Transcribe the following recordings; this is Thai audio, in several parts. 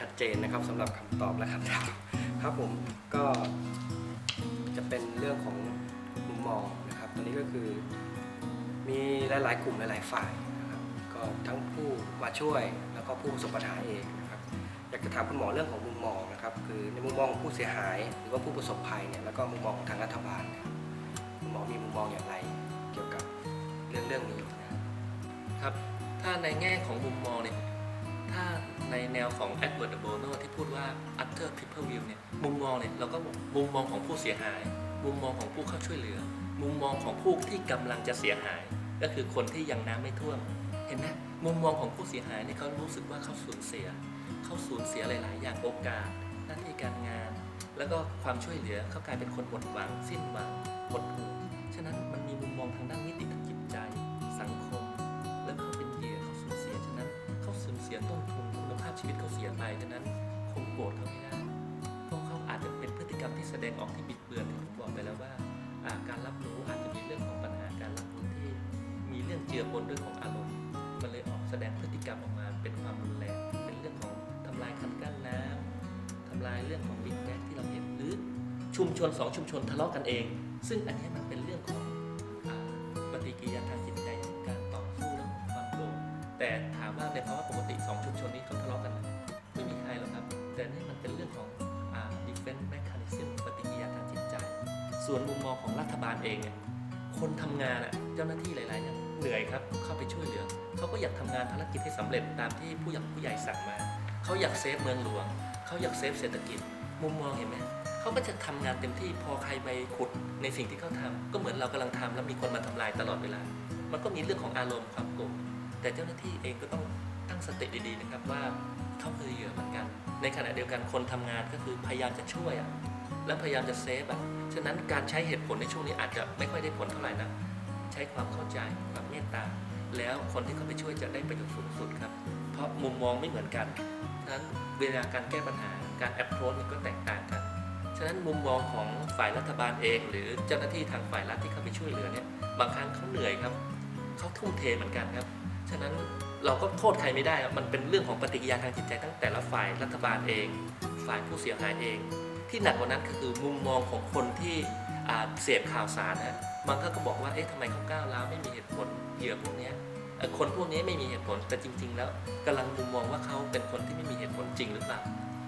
ชัดเจนนะครับสำหรับคำตอบและคำถามครับผมก็จะเป็นเรื่องของมุมมองนะครับตอนนี้ก็คือมีหลาย ๆ กลุ่มหลาย ๆ ฝ่ายนะครับก็ทั้งผู้มาช่วยแล้วก็ผู้ประสบปัญหาเองนะครับอยากจะถามคุณหมอเรื่องของมุมมองนะครับคือในมุมมองของผู้เสียหาย หรือว่าผู้ประสบภัยเนี่ยแล้วก็มุมมองของทางรัฐบาลเนี่ยคุณหมอมีมุมมองอย่างไรเกี่ยวกับเรื่องเรื่องนี้นะครับถ้าในแง่ของมุมมองเนี่ย ถ้าในแนวของ Edward de Bono ที่พูดว่า utter people view เนี่ยมุมมองเนี่ยเราก็บอกมุมมองของผู้เสียหาย มุมมองของผู้เข้าช่วยเหลือ มุมมองของผู้ที่กำลังจะเสียหาย ก็คือคนที่ยังน้ำไม่ท่วม เห็นไหมมุมมองของผู้เสียหายเนี่ยเขารู้สึกว่าเขาสูญเสีย เขาสูญเสียหลาย ๆ อย่างโอกาสหน้าที่การงาน แล้วก็ความช่วยเหลือเขากลายเป็นคนหมดหวังสิ้นหวังหมดหูฉะนั้นมัน ชีวิตเขาเสียไปฉะนั้นคงโกรธเขาไม่ได้เพราะเขาอาจจะเป็นพฤติกรรมที่แสดงออกที่บิดเบือนที่ผมบอกไปแล้วว่าการรับรู้อาจจะมีเรื่องของปัญหาการรับรู้ที่มีเรื่องเจือปนด้วยของอารมณ์ มันเลยออกแสดงพฤติกรรมออกมาเป็นความรุนแรงเป็นเรื่องของทำลายคันกั้นน้ำทำลายเรื่องของบิ๊กแบงที่เราเห็นหรือชุมชนสองชุมชนทะเลาะกันเอง ซึ่งอันนี้มันเป็นเรื่องของอปฏิกิริยาทางจิต แต่ถามว่าในภาวะปกติสองชุมชนนี้เขาทะเลาะกันไหมไม่มีใครหรอกครับ แต่นี่มันเป็นเรื่องของอ่า defense mechanism ปฏิกิริยาทางจิตใจ ส่วนมุมมองของรัฐบาลเองเนี่ยคนทำงานอะเจ้าหน้าที่หลายๆอย่างเหนื่อยครับเข้าไปช่วยเหลือเขาก็อยากทำงานภารกิจให้สำเร็จตามที่ผู้ใหญ่ผู้ใหญ่สั่งมาเขาอยากเซฟเมืองหลวงเขาอยากเซฟเศรษฐกิจ มุมมองเห็นไหมเขาก็จะทำงานเต็มที่พอใครไปขุดในสิ่งที่เขาทำก็เหมือนเรากำลังทำแล้วมีคนมาทำลายตลอดเวลา มันก็มีเรื่องของอารมณ์ความโกรธ แต่เจ้าหน้าที่เองก็ต้องตั้งสติดีๆนะครับว่าเขาคือเหยื่อเหมือนกัน ในขณะเดียวกันคนทำงานก็คือพยายามจะช่วยอะและพยายามจะเซฟอะฉะนั้นการใช้เหตุผลในช่วงนี้อาจจะไม่ค่อยได้ผลเท่าไหร่นะใช้ความเข้าใจความเมตตาแล้วคนที่เข้าไปช่วยจะได้ประโยชน์สูงสุดครับ เพราะมุมมองไม่เหมือนกันฉะนั้นเวลาการแก้ปัญหาการแอ p โ r o a c h มันก็แตกต่างกันฉะนั้นมุมมองของฝ่ายรัฐบาลเอง หรือเจ้าหน้าที่ทางฝ่ายรัฐที่เข้าไปช่วยเหลือเนี่ยบางครั้งเขาเหนื่อยครับเขาทุ่มเทเหมือนกันครับ ฉะนั้นเราก็โทษใครไม่ได้ครับมันเป็นเรื่องของปฏิกิริยาทางจิตใจตั้งแต่ละฝ่ายรัฐบาลเอง ฝ่ายผู้เสียหายเอง ที่หนักกว่านั้นก็คือมุมมองของคนที่เสพข่าวสารนะบางท่านก็บอกว่า เอ๊ะทำไมเขาก้าวร้าวไม่มีเหตุผลเหยื่อพวกนี้คนพวกนี้ไม่มีเหตุผล แต่จริง ๆ แล้วกำลังมุมมองว่าเขาเป็นคนที่ไม่มีเหตุผลจริงหรือเปล่า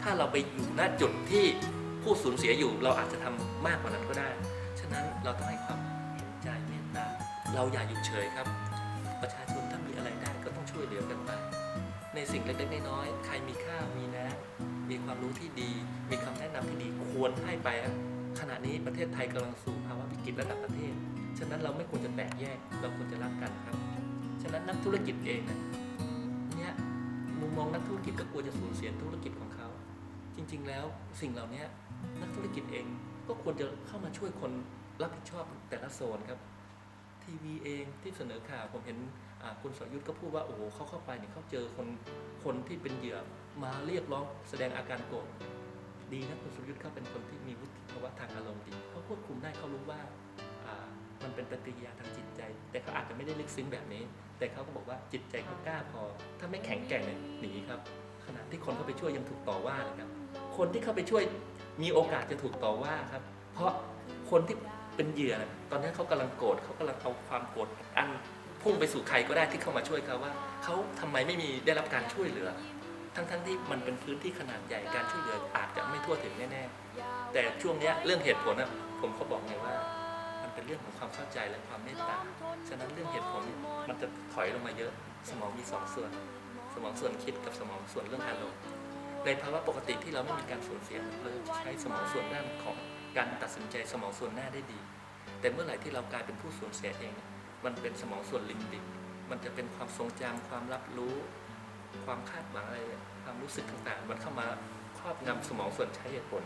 ถ้าเราไปอยู่หน้าจุดที่ผู้สูญเสียอยู่ เราอาจจะทำมากกว่านั้นก็ได้ ฉะนั้นเราต้องให้ความเห็นใจเมตตา เราอย่าหยุดเฉยครับ เหลือกันไป ในสิ่งเล็กๆน้อยๆใครมีข้าวมีน้ำมีความรู้ที่ดี มีคำแนะนำที่ดีควรให้ไปครับขณะนี้ประเทศไทยกำลังสู่ภาวะวิกฤตระดับประเทศ ฉะนั้นเราไม่ควรจะแตกแยก เราควรจะรักกันครับ ฉะนั้นนักธุรกิจเองนะเนี่ยมุมมองนักธุรกิจก็กลัวจะสูญเสียธุรกิจของเขา จริง ๆ แล้วสิ่งเหล่านี้นักธุรกิจเองก็ควรจะเข้ามาช่วยคนรับผิดชอบแต่ละโซนครับทีวีเองที่เสนอข่าวผมเห็น คุณสรยุทธ์ก็พูดว่าโอ้โหเขาเข้าไปเนี่ยเขาเจอคนคนที่เป็นเหยื่อมาเรียกร้องแสดงอาการโกรธดีนะคุณสรยุทธ์เขาเป็นคนที่มีวุฒิภาวะทางอารมณ์ดีเขาควบคุมได้เขารู้ว่ามันเป็นปฏิกิริยาทางจิตใจ แต่เขาอาจจะไม่ได้ลึกซึ้งแบบนี้ แต่เขาก็บอกว่าจิตใจเขากล้าพอ ถ้าไม่แข็งแกร่งเนี่ยหนีครับขณะที่คนเข้าไปช่วยยังถูกต่อว่าเลยครับ คนที่เข้าไปช่วยมีโอกาสจะถูกต่อว่าครับ เพราะคนที่เป็นเหยื่อนะตอนนี้เขากำลังโกรธเขากำลังเอาความโกรธอัน พุ่งไปสู่ใครก็ได้ที่เข้ามาช่วยเขาว่าเขาทำไมไม่มีได้รับการช่วยเหลือ ทั้งๆที่มันเป็นพื้นที่ขนาดใหญ่การช่วยเหลืออาจจะไม่ทั่วถึงแน่ๆ แต่ช่วงนี้เรื่องเหตุผลนะผมเขาบอกไงว่า มันเป็นเรื่องของความเข้าใจและความเมตตาฉะนั้นเรื่องเหตุผลมันจะถอยลงมาเยอะ สมองมีสองส่วน สมองส่วนคิดกับสมองส่วนเรื่องอารมณ์ในภาวะปกติที่เราไม่มีการสูญเสียเราจะใช้สมองส่วนด้านของการตัดสินใจสมองส่วนหน้าได้ดี แต่เมื่อไหร่ที่เรากลายเป็นผู้สูญเสียเอง มันเป็นสมองส่วนลิมบิก มันจะเป็นความทรงจำความรับรู้ ความคาดหวังอะไรเนี่ยความรู้สึกต่างๆ มันเข้ามาครอบงำสมองส่วนใช้เหตุผล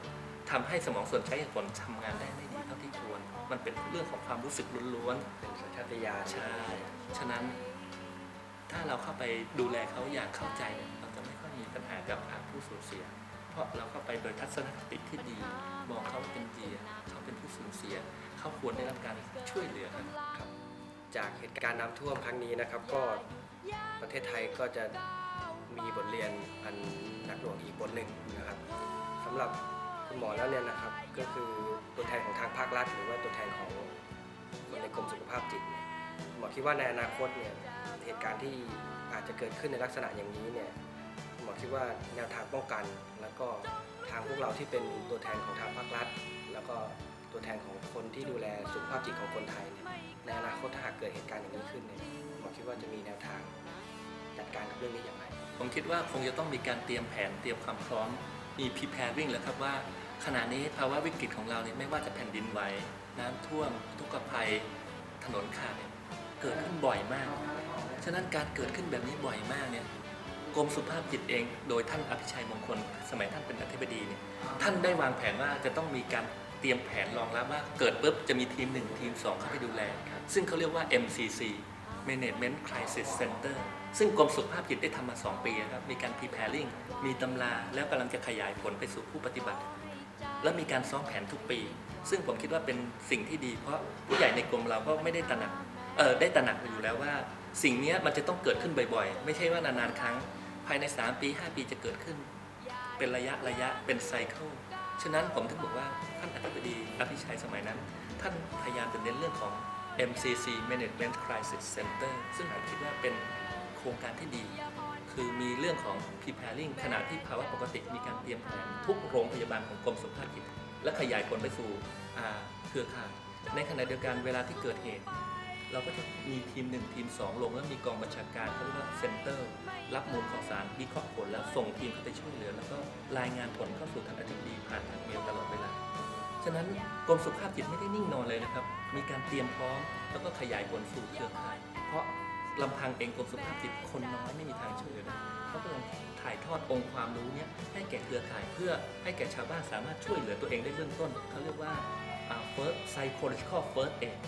ทำให้สมองส่วนใช้เหตุผลทำงานได้ไม่ดีเท่าที่ควร มันเป็นเรื่องของความรู้สึกล้วนๆเป็นสัญชาตญาณใช่ฉะนั้น ถ้าเราเข้าไปดูแลเขาอย่างเข้าใจเนี่ยเราจะไม่ค่อยมีปัญหากับอาผู้สูญเสีย เพราะเราเข้าไปโดยทัศนคติที่ดีมองเขาเป็นเหยื่อเขาเป็นผู้สูญเสีย เขาควรได้รับการช่วยเหลือครับครับ จากเหตุการณ์น้ำท่วมครั้งนี้นะครับ ก็ประเทศไทยก็จะมีบทเรียนอันหนักหลวงอีกบทหนึ่งนะครับสำหรับคุณหมอแล้วเนี่ยนะครับ ก็คือตัวแทนของทางภาครัฐ หรือว่าตัวแทนของคนในกรมสุขภาพจิตหมอคิดว่าในอนาคตเนี่ยเหตุการณ์ที่อาจจะเกิดขึ้นในลักษณะอย่างนี้เนี่ยหมอคิดว่าแนวทางป้องกัน แล้วก็ทางพวกเราที่เป็นตัวแทนของทางภาครัฐ แล้วก็ ตัวแทนของคนที่ดูแลสุขภาพจิตของคนไทยเนี่ยในอนาคตถ้าหากเกิดเหตุการณ์อย่างนี้ขึ้นเนี่ยหมอคิดว่าจะมีแนวทางจัดการกับเรื่องนี้อย่างไรผมคิดว่าคงจะต้องมีการเตรียมแผนเตรียมความพร้อมมี preparing แล้วครับว่าขณะนี้ภาวะวิกฤตของเราเนี่ยไม่ว่าจะแผ่นดินไหวน้ำท่วม ทุกขภัย ถนนขาดเนี่ยเกิดขึ้นบ่อยมาก ฉะนั้นการเกิดขึ้นแบบนี้บ่อยมากเนี่ยกรมสุขภาพจิตเอง โดยท่านอภิชัยมงคล สมัยท่านเป็นอธิบดีเนี่ยท่านได้วางแผนว่าจะต้องมีการ เตรียมแผนรองรับว่าเกิดปุ๊บจะมีทีม 1 ทีม 2 เข้าไปดูแลซึ่งเขาเรียกว่า MCC Management Crisis Center ซึ่งกรมสุขภาพจิตได้ทำมา 2 ปีครับ มีการ preparing มีตำราแล้วกำลังจะขยายผลไปสู่ผู้ปฏิบัติ และมีการซ้อมแผนทุกปี ซึ่งผมคิดว่าเป็นสิ่งที่ดี เพราะผู้ใหญ่ในกรมเราก็ไม่ได้ตระหนักเออได้ตระหนักอยู่แล้วว่า สิ่งนี้มันจะต้องเกิดขึ้นบ่อยๆ ไม่ใช่ว่านานๆครั้ง ภายใน 3 ปี 5 ปีจะเกิดขึ้น เป็นระยะระยะเป็นไซเคิล ฉะนั้นผมถึงบอกว่าท่านอธิบดีอภิชัยสมัยนั้น ท่านพยายามจะเน้นเรื่องของ MCC Management Crisis Center ซึ่งผมคิดว่าเป็นโครงการที่ดี คือมีเรื่องของ preparing ขณะที่ภาวะปกติมีการเตรียมแผนทุกโรงพยาบาลของกรมสุขภาพจิตและขยายผลไปสู่เครือข่ายในขณะเดียวกันเวลาที่เกิดเหตุ เราก็จะมีทีมหนึ่งทีมสองลง แล้วมีกองบัญชาการเขาเรียกว่าเซ็นเตอร์ รับมูลข่าวสารวิเคราะห์ผลแล้วส่งทีมเข้าไปช่วยเหลือ แล้วก็รายงานผลเข้าสู่ทางอธิบดีผ่านทางเมลตลอดเวลา ฉะนั้นกรมสุขภาพจิตไม่ได้นิ่งนอนเลยนะครับ มีการเตรียมพร้อม แล้วก็ขยายผลสู่เครือข่าย เพราะลำพังเองกรมสุขภาพจิตคนน้อยไม่มีทางช่วยเหลือได้เขาก็ต้องถ่ายทอดองค์ความรู้เนี้ยให้แก่เครือข่ายเพื่อให้แก่ชาวบ้านสามารถช่วยเหลือตัวเองได้เบื้องต้นเขาเรียกว่า first psychological first aid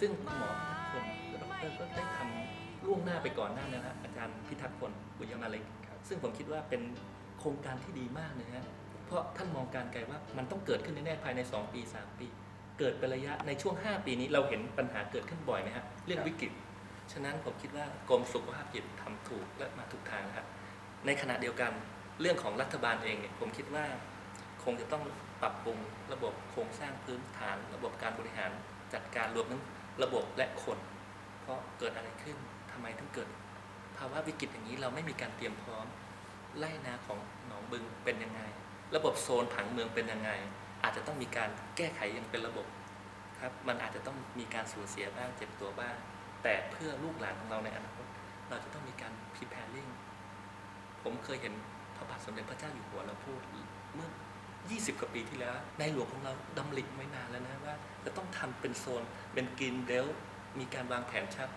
ซึ่งหมอ คนและดอกเตอรก็ได้ทำล่วงหน้าไปก่อนหน้านะฮะอาจารย์พิทักษ์พลบุญยมาเล็กซึ่งผมคิดว่าเป็นโครงการที่ดีมากเลยฮะเพราะท่านมองการไกลว่ามันต้องเกิดขึ้นแน่ๆภายใน 2 ปี 3 ปี เกิดเป็นระยะในช่วง 5 ปีนี้เราเห็นปัญหาเกิดขึ้นบ่อยไหมฮะเรื่องวิกฤตฉะนั้นผมคิดว่ากรมสุขภาพจิตทำถูกและมาถูกทางครับในขณะเดียวกันเรื่องของรัฐบาลเองเนี่ยผมคิดว่า คงจะต้องปรับปรุงระบบโครงสร้างพื้นฐาน ระบบการบริหารจัดการรวมทั้ง ระบบและคน เพราะเกิดอะไรขึ้นทำไมถึงเกิด ภาวะวิกฤตอย่างนี้เราไม่มีการเตรียมพร้อมไล่นาของหนองบึงเป็นยังไง ระบบโซนผังเมืองเป็นยังไง อาจจะต้องมีการแก้ไขอย่างเป็นระบบครับ มันอาจจะต้องมีการสูญเสียบ้างเจ็บตัวบ้าง แต่เพื่อลูกหลานของเราในอนาคตเราจะต้องมีการ preparing ผมเคยเห็นพระบาทสมเด็จพระเจ้าอยู่หัวเราพูดเมื่อ 20 กว่าปีที่แล้วในหลวงของเราดำริไว้นานแล้วนะว่า จะต้องทำเป็นโซนเป็นกรีนเบลมีการวางแผนชัด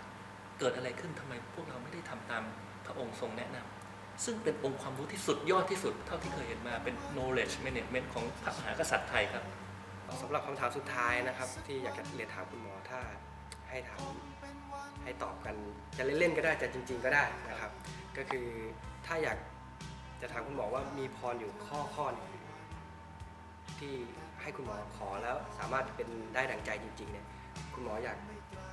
เกิดอะไรขึ้นทำไมพวกเราไม่ได้ทำตามพระองค์ทรงแนะนำซึ่งเป็นองค์ความรู้ที่สุดยอดที่สุด เท่าที่เคยเห็นมาเป็น knowledge management ของพระมหากษัตริย์ไทยครับสำหรับคำถามสุดท้ายนะครับ ที่อยากจะเรียนถามคุณหมอถ้าให้ถามให้ตอบกันจะเล่นๆก็ได้จะจริง ๆ ก็ได้นะครับ ก็คือถ้าอยากจะถามคุณหมอว่ามีพรอยู่ข้อข้อหนึง ที่ให้คุณหมอขอแล้วสามารถเป็นได้ดังใจจริงๆเนี่ยคุณหมออยาก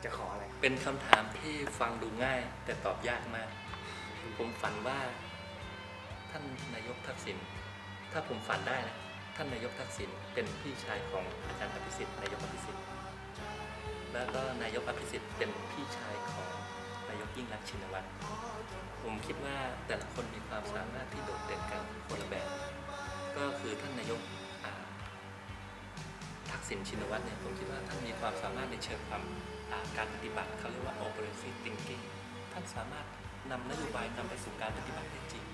จะขออะไร เป็นคำถามที่ฟังดูง่าย แต่ตอบยากมาก ผมฝันว่า ท่านนายกทักษิณถ้าผมฝันได้นะท่านนายกทักษิณเป็นพี่ชายของอาจารย์อภิสิทธิ์นายกอภิสิทธิ์แล้วก็นายกอภิสิทธิ์เป็นพี่ชายของนายกยิ่งรักชินวัตรผมคิดว่าแต่ละคนมีความสามารถที่โดดเด่นกันคนละแบบก็คือท่านนายก ษิณชินวัตรเนี่ยผมคิดว่าท่านมีความสามารถในเชิงความการปฏิบัติเขาเรียกว่า operative thinking ท่านสามารถนำนโยบายนำไปสู่การปฏิบัติได้จริง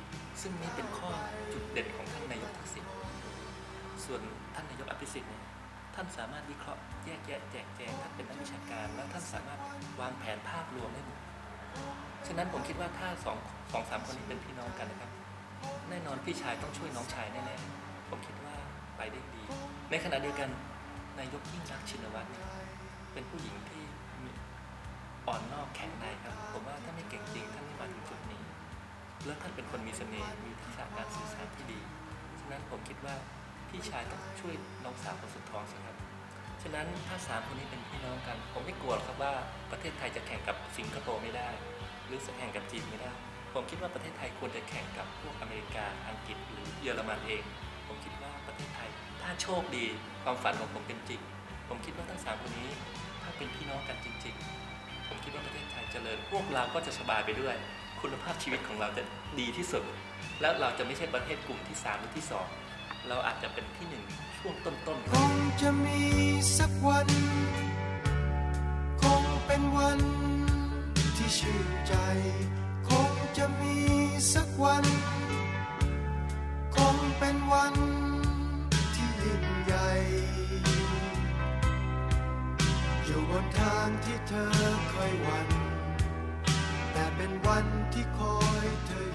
ซึ่งนี่เป็นข้อจุดเด่นของท่านนายกทักษิณส่วนท่านนายกอภิสิทธิ์เนี่ยท่านสามารถวิเคราะห์แยกแยะแจกแจงท่านเป็นนักวิชาการ และท่านสามารถวางแผนภาพรวมได้หมดฉะนั้นผมคิดว่าถ้าสองสองสามคนนี้เป็นพี่น้องกันนะครับ แน่นอนพี่ชายต้องช่วยน้องชายแน่ๆผมคิดว่าไปได้ดี ในขณะเดียวกัน นายกยิ่งรักชินวัตรเป็นผู้หญิงที่อ่อนนอกแข็งในครับ ผมว่าถ้าไม่เก่งจริงท่านไม่มาถึงจุดนี้ แล้วท่านเป็นคนมีเสน่ห์มีทักษะการสื่อสารที่ดี ฉะนั้นผมคิดว่าพี่ชายต้องช่วยน้องสาวคนสุดท้องสิครับฉะนั้นถ้าสามคนนี้เป็นพี่น้องกัน ผมไม่กลัวครับว่าประเทศไทยจะแข่งกับสิงคโปร์ไม่ได้ หรือจะแข่งกับจีนไม่ได้ ผมคิดว่าประเทศไทยควรจะแข่งกับพวกอเมริกาอังกฤษหรือเยอรมันเอง ผมคิดว่าประเทศไทย ถ้าโชคดีความฝันของผมเป็นจริง ผมคิดว่าทั้งสามคนนี้ถ้าเป็นพี่น้องกันจริง ๆ ผมคิดว่าประเทศไทยเจริญ พวกเราก็จะสบายไปด้วย คุณภาพชีวิตของเราจะดีที่สุด แล้วเราจะไม่ใช่ประเทศกลุ่มที่สามหรือที่สองเราอาจจะเป็นที่หนึ่งช่วงต้นๆคงจะมีสักวัน คงเป็นวันที่ชื่นใจ คงจะมีสักวันางที่เธอเคยหวันแต่เป็นวันที่คอยเธอ